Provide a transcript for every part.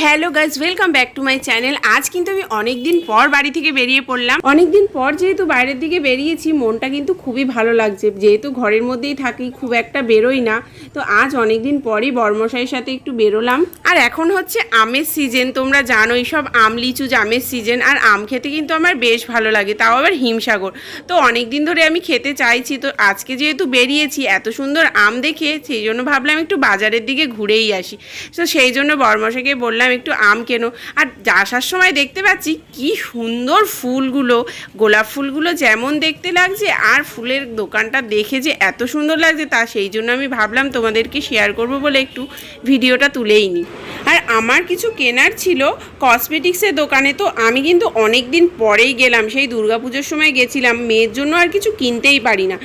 Hello guys welcome back to my channel আজ কিন্তু আমি অনেক দিন পর বাড়ি থেকে বেরিয়ে পড়লাম। অনেক দিন পর যেহেতু বাইরের দিকে বেরিয়েছি, মনটা কিন্তু খুবই ভালো লাগছে। যেহেতু ঘরের মধ্যেই থাকি, খুব একটা বেরোই না। তো আজ অনেক দিন পরই বর্মশাইয়ের সাথে একটু বেরোলাম। আর এখন হচ্ছে আমের সিজন তোমরা জানোই সব আম লিচু, জামের সিজন আর আম খেতে কিন্তু আমার বেশ ভালো লাগে, তাও আবার হিমসাগর। তো অনেক দিন ধরে আমি খেতে চাইছি, তো আজকে যেহেতু বেরিয়েছি, এত সুন্দর আম দেখে, সেই জন্য ভাবলাম একটু বাজারের দিকে ঘুরেই আসি। তো সেই জন্য বর্মশাকে বললাম, একটু আম কেনো। আর আসার সময় দেখতে পাচ্ছি, কি সুন্দর ফুলগুলো, গোলাপ ফুলগুলো যেমন দেখতে লাগছে, আর ফুলের দোকানটা দেখে যে এত সুন্দর লাগছে তা সেই জন্য আমি ভাবলাম তোমাদেরকে শেয়ার করব বলে একটু ভিডিওটা তুলেই নিই আর আমার কিছু কেনার ছিল কসমেটিক্সের দোকানে, তো আমি কিন্তু অনেক দিন পরেই গেলাম, সেই দুর্গাপুজোর সময় গেছিলাম, মেয়ের জন্য আর কিছু কিনতেই পারি না।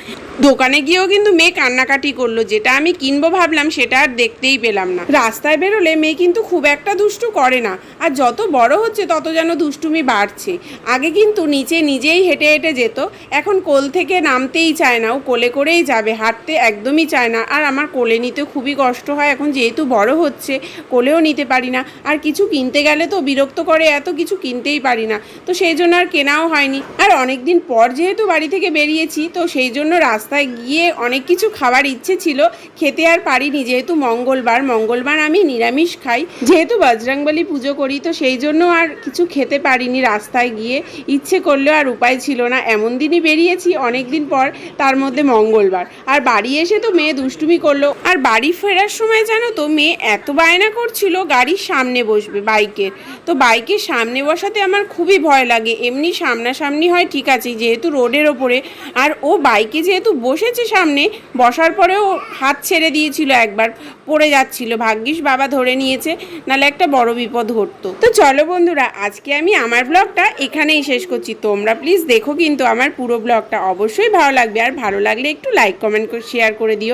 দোকানে গিয়েও কিন্তু মেয়ে কান্নাকাটি করল, যেটা আমি কিনবো ভাবলাম, সেটা আর দেখতেই পেলাম না। রাস্তায় বেরোলে মেয়ে কিন্তু খুব একটা দুষ্টু করে না। আর যত বড় হচ্ছে, তত যেন দুষ্টুমি বাড়ছে। আগে কিন্তু নিচে নিজেই হেঁটে হেঁটে যেত। এখন কোল থেকে নামতেই চায় না। ও কোলে করেই যাবে, হাঁটতে একদমই চায় না। আর আমার কোলে নিতে খুবই কষ্ট হয়। এখন যেহেতু বড় হচ্ছে, কোলেও নিতে পারি না। আর কিছু কিনতে গেলে তো বিরক্ত করে, এত কিছু কিনতেই পারি না। তো সেই জন্য আর কেনাও হয়নি। আর অনেক দিন পর যেহেতু বাড়ি থেকে বেরিয়েছি, তো সেই জন্য রাস্তায় গিয়ে অনেক কিছু খাবার ইচ্ছে ছিল। খেতে আর পারিনি। যেহেতু মঙ্গলবার মঙ্গলবার আমি নিরামিষ খাই। যেহেতু বজরংবলী পুজো করি, তো সেই জন্য আর কিছু খেতে পারিনি রাস্তায় গিয়ে। ইচ্ছে করলেও আর উপায় ছিল না। এমন দিনই বেরিয়েছি, অনেক দিন পর, তার মধ্যে মঙ্গলবার। আর বাড়ি এসে তো মেয়ে দুষ্টুমি করল। আর বাড়ি ফেরার সময় জানো তো, মেয়ে এত বায়না করছিল, গাড়ির সামনে বসবে বাইকের। তো বাইকের সামনে বসাতে আমার খুবই ভয় লাগে। এমনি সামনাসামনি হয়, ঠিক আছে, যেহেতু রোডের ওপরে। আর ও বাইকে যেহেতু বসেছে সামনে, বসার পরেও হাত ছেড়ে দিয়েছিল একবার, পড়ে যাচ্ছিল। ভাগ্যিস বাবা ধরে নিয়েছে নাহলে একটা বড় বিপদ ঘটতো। তো চলো বন্ধুরা, আজকে আমি আমার ব্লগটা এখানেই শেষ করছি। তোমরা প্লিজ দেখো কিন্তু আমার পুরো ব্লগটা অবশ্যই ভালো লাগবে। আর ভালো লাগলে একটু লাইক কমেন্ট শেয়ার করে দিও।